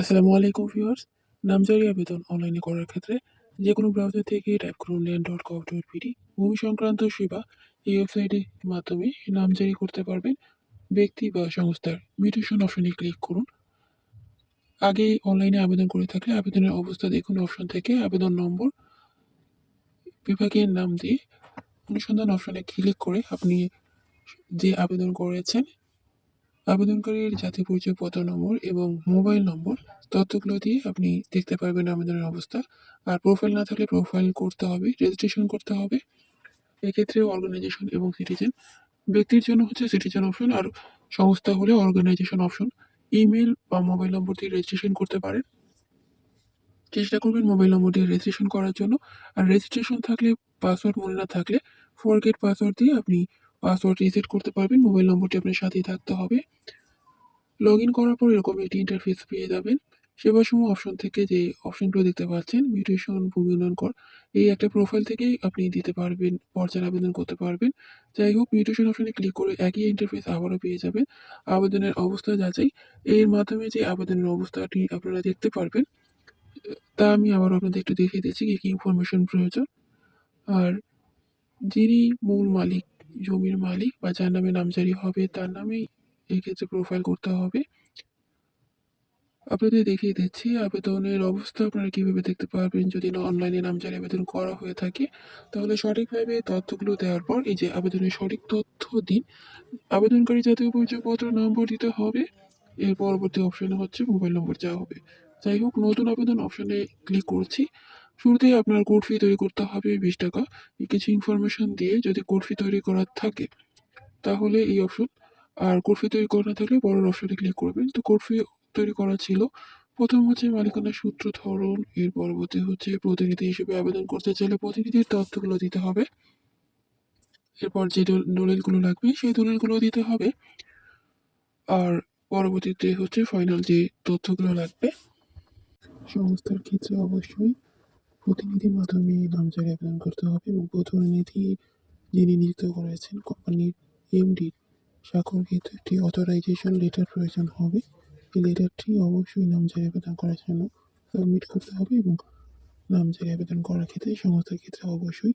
আসসালামু আলাইকুম ভিউয়ার্স, নামজারি আবেদন অনলাইনে করার ক্ষেত্রে যে কোনো ব্রাউজার থেকে টাইপ করুন land dot gov dot PD ভূমি সংক্রান্ত সেবা এই ওয়েবসাইটের মাধ্যমে নামজারি করতে পারবেন ব্যক্তি বা সংস্থার মিউটেশন অপশনে ক্লিক করুন। আগে অনলাইনে আবেদন করে থাকলে আবেদনের অবস্থা দেখুন অপশন থেকে আবেদন নম্বর বিভাগের নাম দিয়ে অনুসন্ধান অপশনে ক্লিক করে আপনি যে আবেদন করেছেন আবেদনকারীর জাতীয় পরিচয়পত্র নম্বর এবং মোবাইল নম্বর, তথ্যগুলো দিয়ে আপনি দেখতে পারবেন আবেদনের অবস্থা। আর প্রোফাইল না থাকলে প্রোফাইল করতে হবে রেজিস্ট্রেশন করতে হবে। এক্ষেত্রে অর্গানাইজেশন এবং সিটিজেন ব্যক্তির জন্য হচ্ছে সিটিজেন অপশন আর সংস্থা হলে অর্গানাইজেশন অপশন ইমেল বা মোবাইল নম্বর দিয়ে রেজিস্ট্রেশন করতে পারেন। চেষ্টা করবেন মোবাইল নম্বর দিয়ে রেজিস্ট্রেশন করার জন্য। আর রেজিস্ট্রেশন থাকলে পাসওয়ার্ড মনে না থাকলে ফোর ফরগেট পাসওয়ার্ড দিয়ে আপনি পাসওয়ার্ড রিসেট করতে পারবেন মোবাইল নম্বরটি আপনার সাথেই থাকতে হবে। লগ ইন করার পর এরকম একটি ইন্টারফেস পেয়ে যাবেন। সেবাসমূহ অপশন থেকে যে অপশনগুলো দেখতে পাচ্ছেন মিউটেশন ভূমি উন্নয়ন কর, এই একটা প্রোফাইল থেকেই আপনি দিতে পারবেন পর্চার আবেদন করতে পারবেন। যাই হোক মিউটেশন অপশনে ক্লিক করে একই ইন্টারফেস আবারও পেয়ে যাবেন। আবেদনের অবস্থা যাচাই, এর মাধ্যমে যে আবেদনের অবস্থাটি আপনারা দেখতে পারবেন, তা আমি আবার আপনাদের একটু দেখিয়ে দিচ্ছি, কী কী ইনফরমেশন প্রয়োজন। আর যিনি মূল মালিক জমির মালিক বা যার নামে নামজারি হবে, তার নামেই এক্ষেত্রে প্রোফাইল করতে হবে। আপনাদের দেখিয়ে দিচ্ছি, আবেদনের অবস্থা আপনারা কীভাবে দেখতে পারবেন যদি না অনলাইনে নামজারি আবেদন করা হয়ে থাকে। তাহলে সঠিকভাবে তথ্যগুলো দেওয়ার পর এই যে আবেদনের সঠিক তথ্য দিন, আবেদনকারী জাতীয় পরিচয়পত্র নম্বর দিতে হবে, এর পরবর্তী অপশনে হচ্ছে মোবাইল নম্বর দেওয়া হবে। যাই হোক, নতুন আবেদন অপশানে ক্লিক করছি। শুরুতেই আপনার কোড ফি তৈরি করতে হবে বিশ টাকা। কিছু ইনফরমেশন দিয়ে যদি কোড ফি তৈরি করার থাকে, তাহলে এই অপশন আর কোড ফি তৈরি করা না থাকলে বড়োর অপশনে ক্লিক করবেন। তো কোড ফি তৈরি করা ছিল। প্রথম হচ্ছে মালিকানা সূত্র ধরন। এর পরবর্তী হচ্ছে প্রতিনিধি হিসেবে আবেদন করতে চাইলে প্রতিনিধির তথ্যগুলো দিতে হবে। এরপর যে দল- দলিলগুলো লাগবে, সেই দলিলগুলো দিতে হবে। আর পরবর্তীতে হচ্ছে ফাইনাল যে তথ্যগুলো লাগবে সংস্থার ক্ষেত্রে অবশ্যই প্রতিনিধির মাধ্যমে নামজারি আবেদন করতে হবে এবং প্রতিনিধি যিনি নিযুক্ত করেছেন কোম্পানির এমডি স্বাক্ষরকৃত একটি অথরাইজেশন লেটার প্রয়োজন হবে। এই লেটারটি অবশ্যই নামজারি আবেদন করার জন্য সাবমিট করতে হবে এবং নামজারি আবেদন করার ক্ষেত্রে সংস্থার ক্ষেত্রে অবশ্যই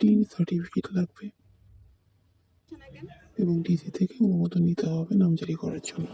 টিন সার্টিফিকেট লাগবে এবং ডিসি থেকে অনুমোদন নিতে হবে নামজারি করার জন্য।